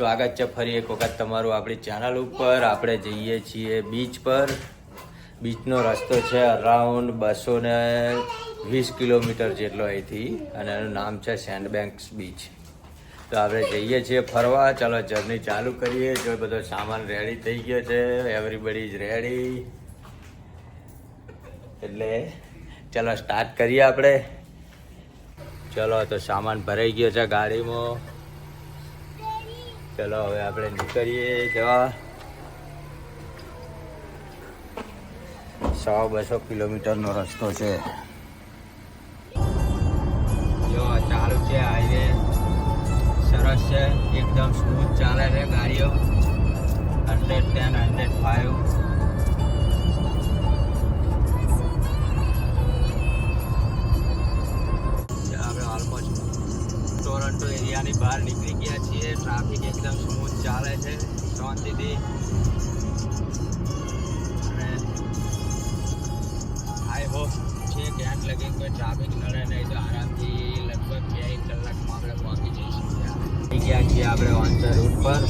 સ્વાગત છે ફરી એક વખત તમારું આપણી ચેનલ ઉપર. આપણે જઈએ છીએ બીચ પર. બીચનો રસ્તો છે અરાઉન્ડ બસો ને વીસ કિલોમીટર જેટલો અહીંથી અને એનું નામ છે સેન્ડબેન્ક્સ બીચ તો આપણે જઈએ છીએ ફરવા. ચાલો જર્ની ચાલુ કરીએ. જો બધો સામાન રેડી થઈ ગયો છે એવરીબડી ઇઝ રેડી એટલે ચાલો સ્ટાર્ટ કરીએ આપણે. ચલો તો સામાન ભરાઈ ગયો છે ગાડીમાં. ચલો, હવે આપણે નીકળીએ જવા. સો બસો કિલોમીટરનો રસ્તો છે. જો, ચાલુ છે હાઈવે સરસ છે, એકદમ સ્મૂથ ચાલે છે ગાડીઓ. હંડ્રેડ ટેન હંડ્રેડ ફાઈવ છીએ આપણે ધ રૂટ પર.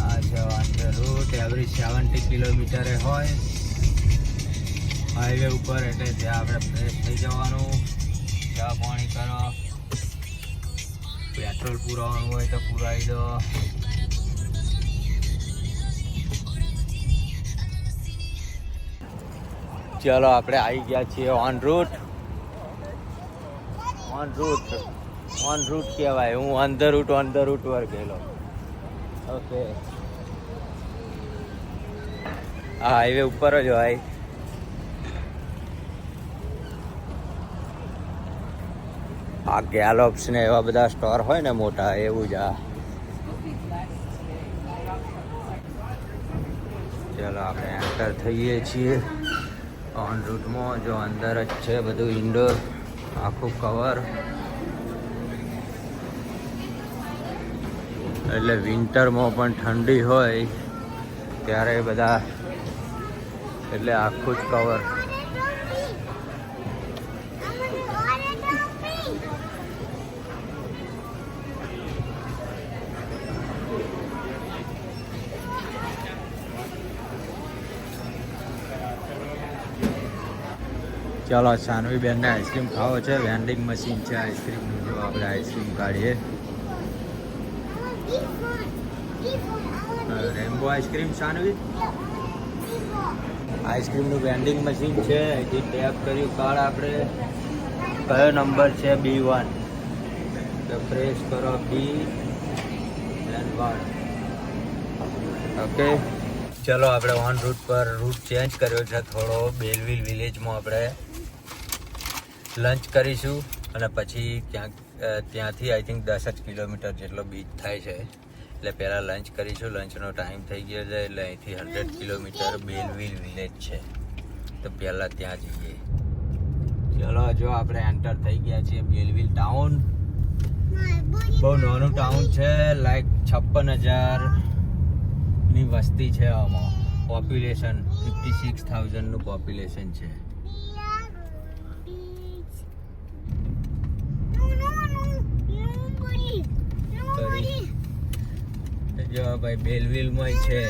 આ છે રૂટ એવરી સેવન્ટી કિલોમીટરે હોય. હાઈવે ઉપર એટલે ત્યાં આપણે ફ્રેશ થઈ જવાનું. ચા પાણી કરો. પેટ્રોલ પુરાવાનું હોય તો પુરાવી દો. ચલો આપણે આવી ગયા છીએ on route on route on route કહેવાય. હું on the route on the route પર ગયેલો. ઓકે આ હાઈવે ઉપર જ હોય. આ ગેલોપ્સ ને એવા બધા સ્ટોર હોય ને મોટા, એવું જ આ. ચલો આપણે એન્ટર થઈએ છીએ. ઓન રૂટમાં જો અંદર જ છે બધું ઇન્ડોર આખું કવર એટલે વિન્ટરમાં પણ ઠંડી હોય, ત્યારે બધા, એટલે આખું જ કવર ચાલો સાનવી બેનને આઈસ્ક્રીમ ખાવો છે. વેન્ડિંગ મશીન છે આઈસ્ક્રીમનું જો આપણે આઈસ્ક્રીમ કાઢીએ. Rambo ice cream Sanvi? આઈસ્ક્રીમનું vending machine છે. અહીંથી ટેપ કર્યું કાર્ડ આપણે. કયો નંબર છે? બી વન તો પ્રેસ કરો બી એન્ડ વન ઓકે ચલો, આપણે ઓન રૂટ પર રૂટ ચેન્જ કર્યો છે. થોડો બેલવિલ વિલેજમાં આપણે લંચ કરીશું અને પછી ક્યાંક ત્યાંથી આઈ થિંક દસ જ કિલોમીટર જેટલો બીચ થાય છે. એટલે પહેલાં લંચ કરીશું. લંચનો ટાઈમ થઈ ગયો છે એટલે અહીંથી હંડ્રેડ કિલોમીટર બેલવીલ વિલેજ છે. તો પહેલાં ત્યાં જઈએ. ચલો, જો આપણે એન્ટર થઈ ગયા છીએ બેલવીલ ટાઉન બહુ નાનું ટાઉન છે. લાઈક છપ્પન હજારની વસ્તી છે આમાં. પોપ્યુલેશન ફિફ્ટી સિક્સ થાઉઝન્ડનું પોપ્યુલેશન છે. જો ભાઈ, બેલવિલમાં છે.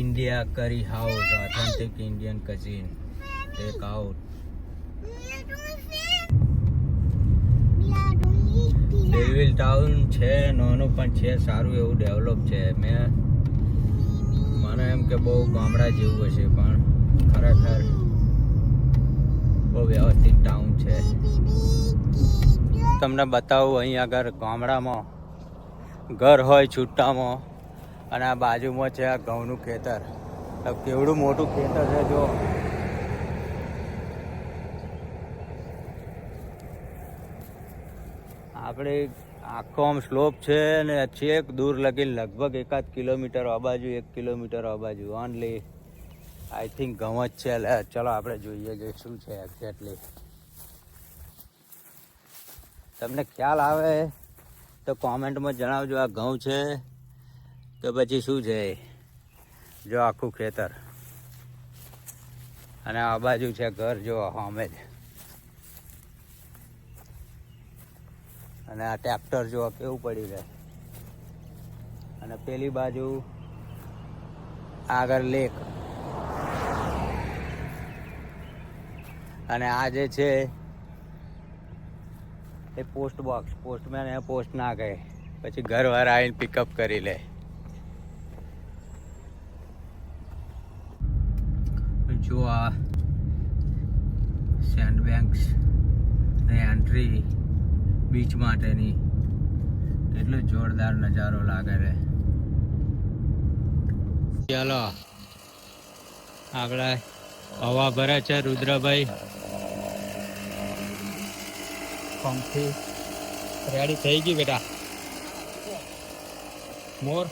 India curry house authentic Indian cuisine take out Belleville town છે, નાનું પણ છે, સારું એવું ડેવલપ છે. મેં, મને એમ કે બહુ ગામડા જેવું હશે, પણ ખરેખર બહુ વ્યવસ્થિત ટાઉન છે. તમને બતાવું અહીં આગળ ગામડામાં, ઘર હોય છુટ્ટામાં અને આ બાજુમાં છે આ ઘઉંનું ખેતર. કેવડું મોટું ખેતર છે જો. આપણે આખો આમ સ્લોપ છે ને છેક દૂર લગી લગભગ એકાદ કિલોમીટર આ બાજુ, એક કિલોમીટર આ બાજુ. ઓનલી આઈ થિંક ઘઉં જ છે. એટલે ચલો આપણે જોઈએ કે શું છે એક્ઝેક્ટલી તમને ખ્યાલ આવે તો કોમેન્ટમાં જણાવજો આ ઘઉં છે તો પછી શું છે. જો આખું ખેતર. અને આ બાજુ છે ઘર, જો અમે. જ અને આ ટ્રેક્ટર જો કેવું પડ્યું રહે. અને પેલી બાજુ આગળ લેક અને આ જે છે, એ પોસ્ટ બોક્સ પોસ્ટમેન એ પોસ્ટ ના કહે. પછી ઘરવાળા આવીને પિકઅપ કરી લે. જો આ સેન્ડ બેંક્સ ને એન્ટ્રી બીચ માટેની. કેટલો જોરદાર નજારો લાગે છે. ચાલો, આગળ હવા ભરે છે રુદ્રભાઈ. પંખી રેડી થઈ ગઈ બેટા. મોર.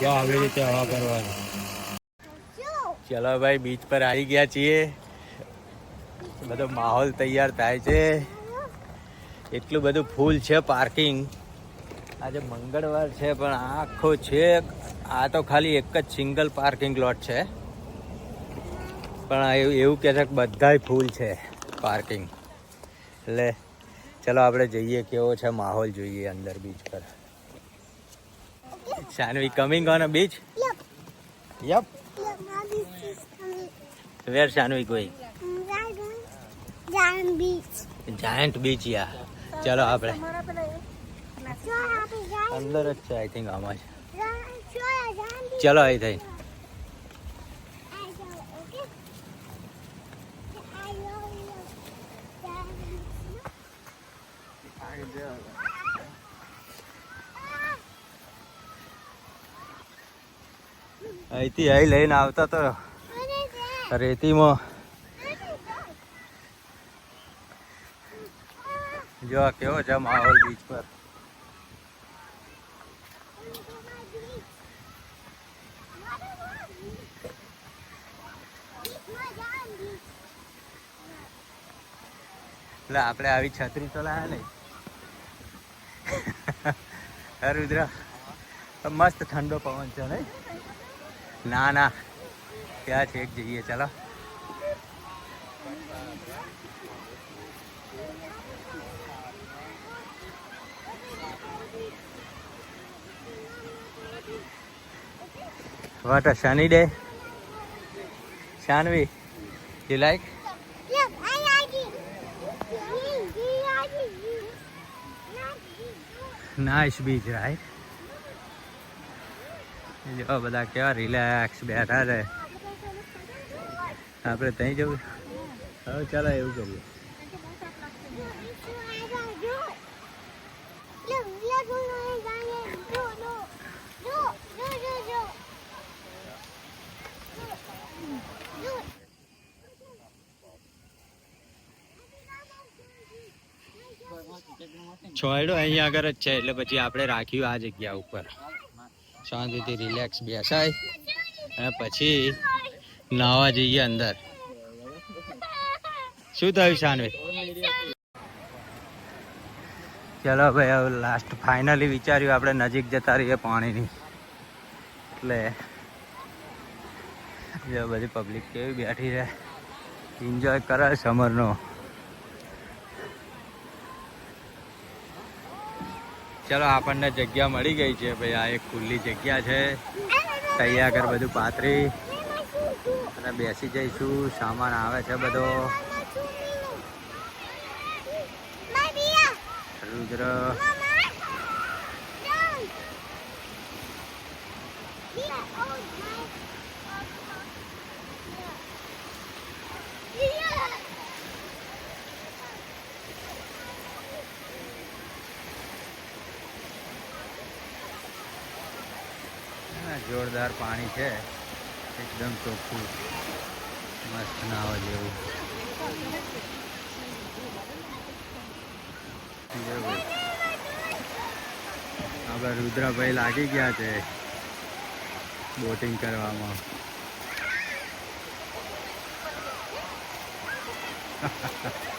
જો આવી રીતે હવા ભરવાની. ચલો ભાઈ બીચ પર આવી ગયા છીએ. બધો માહોલ તૈયાર થાય છે. એટલું બધું ફૂલ છે પાર્કિંગ આજે મંગળવાર છે, પણ આખો છે આ તો ખાલી એક જ સિંગલ પાર્કિંગ લોટ છે. પણ એવું કહે છે કે બધાય ફૂલ છે પાર્કિંગ. એટલે ચલો આપણે જઈએ કેવો છે માહોલ જોઈએ અંદર બીચ પર. Shanvi coming on a beach yup. Where Shanvi going beach giant beach ya ચલો આપણે. અંદર જ છે આઈ થિંક આમાં જ. ચલો અહીં થઈ. અહીંથી અહીં લઈને આવતા તો રેતીમાં. જો કેવો છે માહોલ બીચ પર. એટલે આપણે આવી છત્રી તો લાયા નહીં. હે રુદ્ર મસ્ત ઠંડો પવન છે નહીં ના ના ત્યાં છેક જઈએ ચાલો What a sunny day. Shanvi, you? Look, I like it. You, you like it. You. Not you. Nice beach right જો બધા કેવા રિલેક્સ બેઠા છે. આપણે ત્યાં જવું? હવે ચાલો એવું કરીએ. છોડો અહીંયા આગળ જ છે, એટલે પછી આપણે રાખ્યું આ જગ્યા ઉપર. શાંતિથી રિલેક્સ બેસાય. અને પછી નાવા જઈએ અંદર. શું થયું શાનવી ચલો ભાઈ, હવે લાસ્ટ ફાઇનલી વિચાર્યું, આપણે નજીક જતા રહીએ પાણીની. એટલે જો બધી પબ્લિક કેવી બેઠી છે. એન્જોય કરે સમરનો ચલો આપણને જગ્યા મળી ગઈ છે. ભાઈ આ એક ખુલ્લી જગ્યા છે. તૈયાર કર બધું પાથરી. અને બેસી જઈશું. સામાન આવે છે બધો. રુદ્ર. જોરદાર પાણી છે, એકદમ ચોખ્ખું, મસ્ત નાવા જેવું. જો રુદ્રાભાઈ લાગી ગયા છે બોટિંગ કરવામાં. ha ha your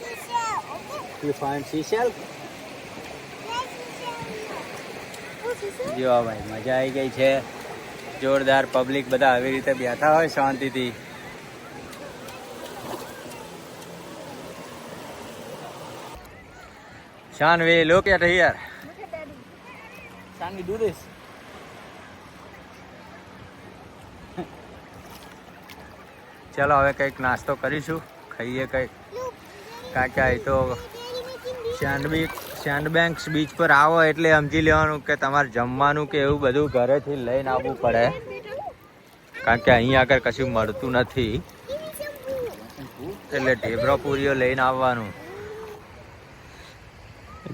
seashell. Okay. You find seashell There's seashell. Oh, seashell? જો ભાઈ મજા આવી ગઈ છે જોરદાર પબ્લિક બધા આવી રીતે બેઠા હોય શાંતિથી Shanvi look at here Look at daddy. Shanvi do this ચાલો હવે કંઈક નાસ્તો કરીશું ખાઈએ કંઈક કાંઈ તો. સેન્ડ સેન્ડબેન્ક્સ બીચ પર આવો એટલે સમજી લેવાનું કે તમારે જમવાનું કે એવું બધું ઘરેથી લઈને આવવું પડે. કારણ કે અહીં આગળ કશું મળતું નથી. એટલે ઢેબરો પૂરીઓ લઈને આવવાનું.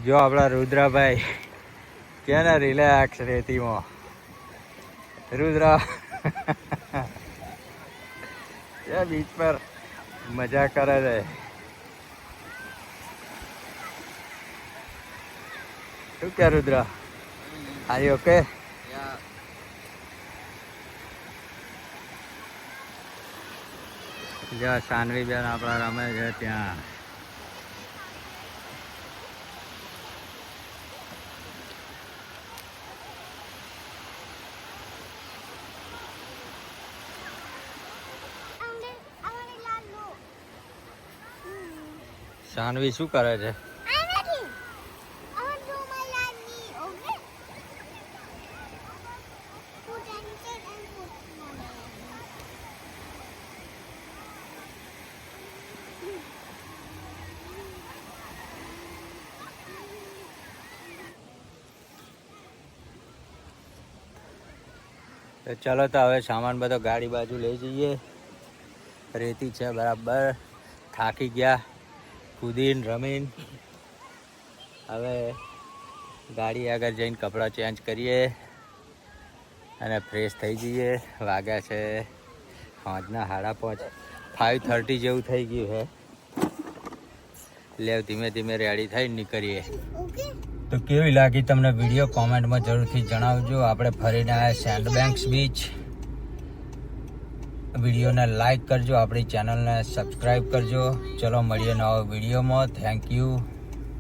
જો આપણા રુદ્રાભાઈ ક્યાં રિલેક્સ રેતીમાં રુદ્રા. બીચ પર મજા કરે છે. શું કે રુદ્ર? આર ઓકે જ્યાં સાનવી બેન આપણા રમે છે ત્યાં. સાનવી શું કરે છે? તો ચલો તો હવે સામાન બધો ગાડી બાજુ લઈ જઈએ. રેતી છે બરાબર. થાકી ગયા. કૂદીને, રમીને. હવે ગાડી આગળ જઈને કપડાં ચેન્જ કરીએ અને ફ્રેશ થઈ જઈએ. વાગ્યા છે સાંજના સાડા પાંચ. ફાઇવ થર્ટી જેવું થઈ ગયું છે. લેવ ધીમે ધીમે રેડી થઈને નીકળીએ? તો કેવી લાગી તમને વીડિયો કોમેન્ટમાં જરૂરથી જણાવજો. આપણે ફરીને આવ્યા સેન્ડબેન્ક્સ બીચ વિડીયોને લાઇક કરજો, આપણી ચેનલને સબસ્ક્રાઈબ કરજો. ચલો, મળીએ નવા વિડીયોમાં. Thank you